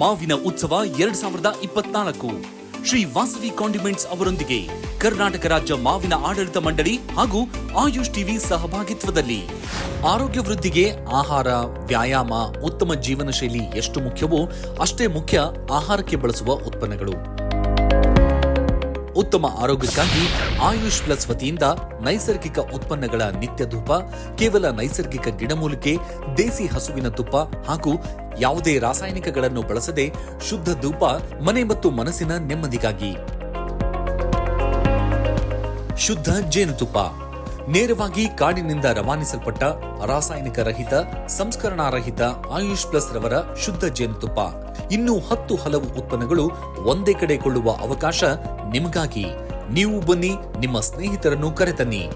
ಮಾವಿನ ಉತ್ಸವ ಎರಡ್ ಸಾವಿರದ ಇಪ್ಪತ್ನಾಲ್ಕು. ಶ್ರೀ ವಾಸವಿ ಕಾಂಡಿಮೆಂಟ್ಸ್ ಅವರೊಂದಿಗೆ ಕರ್ನಾಟಕ ರಾಜ್ಯ ಮಾವಿನ ಆಡಳಿತ ಮಂಡಳಿ ಹಾಗೂ ಆಯುಷ್ ಟಿವಿ ಸಹಭಾಗಿತ್ವದಲ್ಲಿ. ಆರೋಗ್ಯ ವೃದ್ಧಿಗೆ ಆಹಾರ, ವ್ಯಾಯಾಮ, ಉತ್ತಮ ಜೀವನ ಶೈಲಿ ಎಷ್ಟು ಮುಖ್ಯವೋ ಅಷ್ಟೇ ಮುಖ್ಯ ಆಹಾರಕ್ಕೆ ಬಳಸುವ ಉತ್ಪನ್ನಗಳು. ಉತ್ತಮ ಆರೋಗ್ಯಕ್ಕಾಗಿ ಆಯುಷ್ ಪ್ಲಸ್ ವತಿಯಿಂದ ನೈಸರ್ಗಿಕ ಉತ್ಪನ್ನಗಳ ನಿತ್ಯ ಧೂಪ, ಕೇವಲ ನೈಸರ್ಗಿಕ ಗಿಡಮೂಲಿಕೆ, ದೇಸಿ ಹಸುವಿನ ತುಪ್ಪ ಹಾಗೂ ಯಾವುದೇ ರಾಸಾಯನಿಕಗಳನ್ನು ಬಳಸದೆ ಶುದ್ಧ ಧೂಪ ಮನೆ ಮತ್ತು ಮನಸ್ಸಿನ ನೆಮ್ಮದಿಗಾಗಿ. ಶುದ್ಧ ಜೇನುತುಪ್ಪ. ನೇರವಾಗಿ ಕಾಡಿನಿಂದ ರವಾನಿಸಲ್ಪಟ್ಟ ರಾಸಾಯನಿಕ ರಹಿತ, ಸಂಸ್ಕರಣಾ ರಹಿತ ಆಯುಷ್ ಪ್ಲಸ್ ರವರ ಶುದ್ಧ ಜೇನುತುಪ್ಪ. ಇನ್ನೂ ಹತ್ತು ಹಲವು ಉತ್ಪನ್ನಗಳು ಒಂದೇ ಕಡೆ ಕೊಳ್ಳುವ ಅವಕಾಶ ನಿಮಗಾಗಿ. ನೀವು ಬನ್ನಿ, ನಿಮ್ಮ ಸ್ನೇಹಿತರನ್ನು ಕರೆತನ್ನಿ.